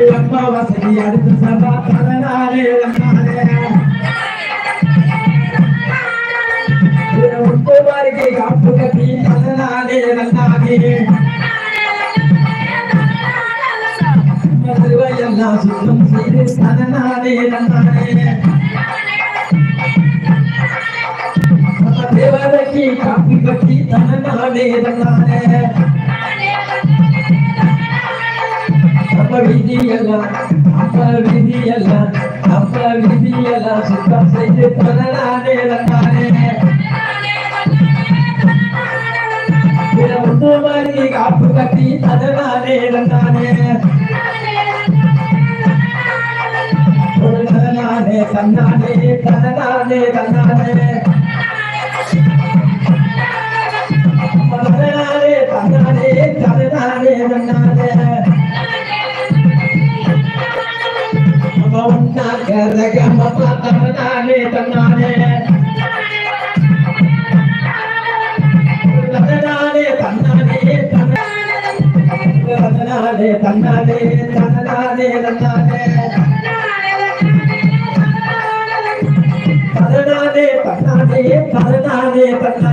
அம்மா வசதி அடுத்து சபா தரனாலே உப்பு வருகை காப்பு கட்டி தரனாலே நன்னானே மதுவையெல்லாம் சுத்தம் செய்து தரனாலே நன்னானே தேவதைக்கு காப்பு கட்டி தரனாலே நன்னானே விதியெல்லாம் நம்ம விதியெல்லாம் நம்ம விதியெல்லாம் சுத்தம் செய்து தரனாலே நன்னானே ஒன்று மாதிரி காப்பு கட்டி தரனாலே நன்னானே தனநானே தன்னானே தனநானே தன்னானே தனநானே தன்னானே தனநானே தன்னானே ஒன்னா கரகம தனநானே தன்னானே தனநானே தன்னானே தனநானே தன்னானே தனநானே தன்னானே தனநானே தன்னானே தன்னானே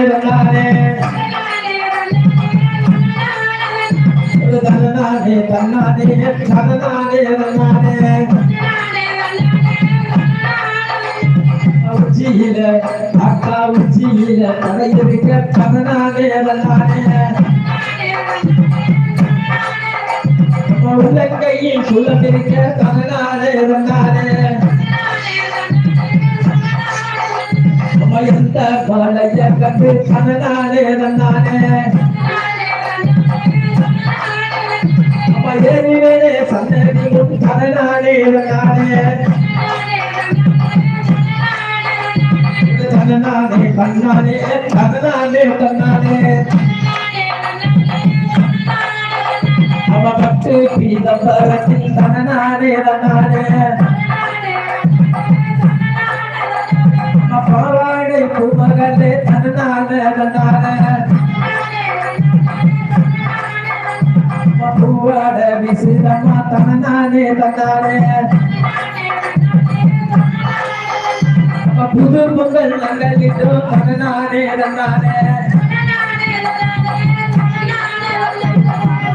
தனநானே தன்னானே தனநானே தன்னானே தனநானே உச்சியில அக்கா உச்சியில தலையிருக்க தனநானே தன்னானே உள்ளங்கையில் சுழந்திருக்க தனநானே தன்னானே எந்த பாலைய கண்டு தனநானே தன்னானே ஏறிவேனே சன்னதி முன் தனநானே தன்னானே தனநானே தன்னானே தனநானே தன்னானே அவ பட்டு பீதம்பரத்தில் தனநானே தன்னானே பூமகளே தனநானே தன்னானே தன்னானே புது பொங்கல் நாங்கள் தனநானே தன்னானே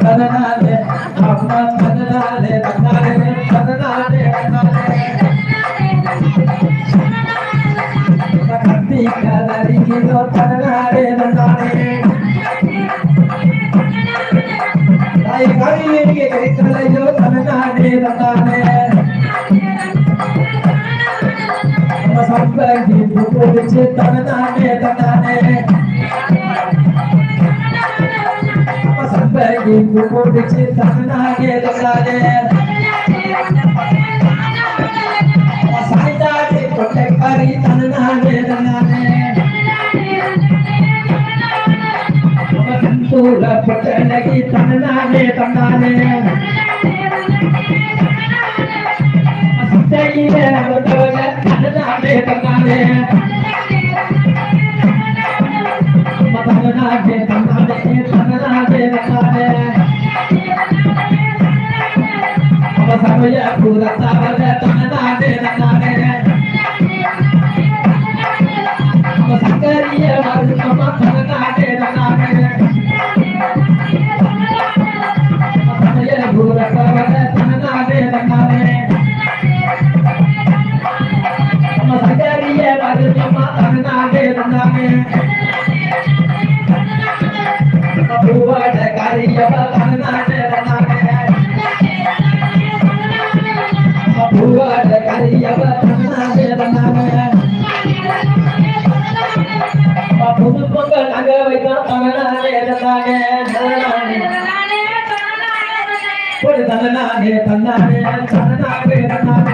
தனநானே அம்மா தனநானே தன்னானே தன்னானே தன்னானே நம்ம சம்பங்கி போடிச்சு தனநானே தன்னானே சாய்ந்தாடி கொட்டைக்காரி தனநானே தன்னானே நம்ம கந்தூர பொட்டலகி தன்னாலே தன்னாலே சித்தையில அவதோல தன்னாலே தன்னாலே நம்ம தன்னாலே தன்னாலே தன்னாலே தன்னானே. நம்ம சமய தன்னாலே தன்னாலே தன்னாலே தன்னாலே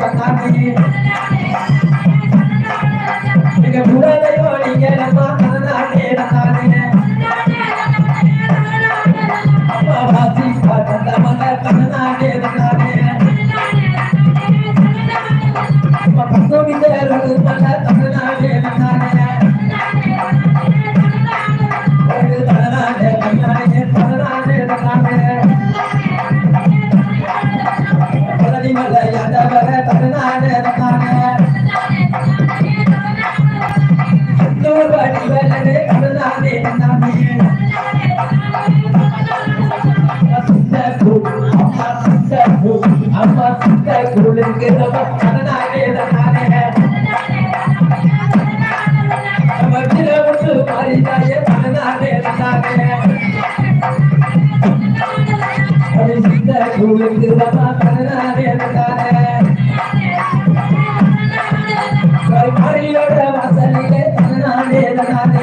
மலையதவர தன்னாட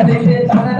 I'm gonna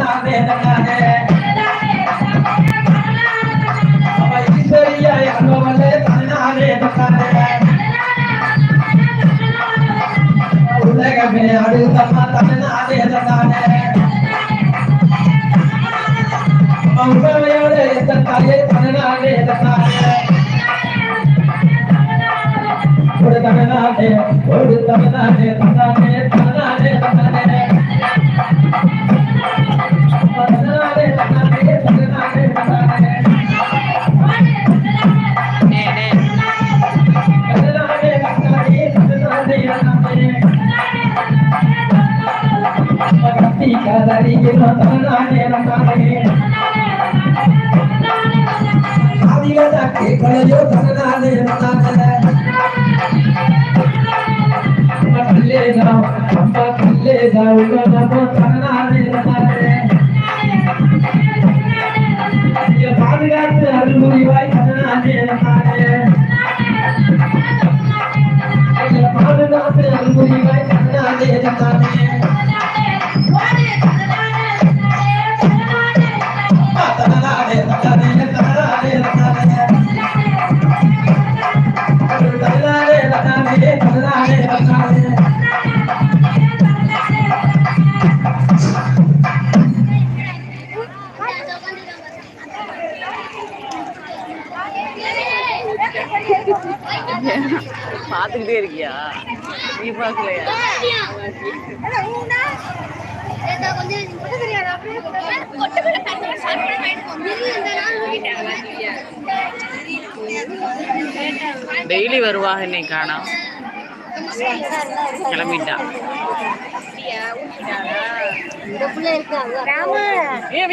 ఇక్కడ యుద్ధనాలే మాటలే పల్లెగా పంప పల్లెగా ఉగమ తనాలే మాటలే ये बात करते हर मुरी भाई खजना दे रहा டெய்லி வருவாக என்னை காணாம் கிளம்பிட்டா.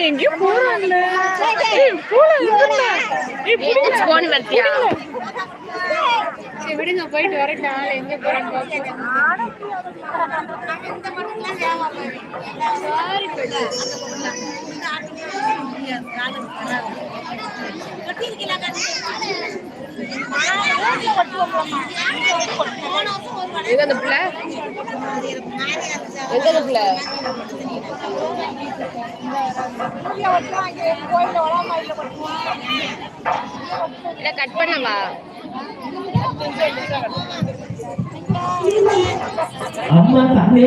எங்கேயும் போறாங்களே சரி விடுங்க போயிட்டு வர காலை எங்க போறேன் சாரி எங்க கட் பண்ணவா? அம்மா தண்ணி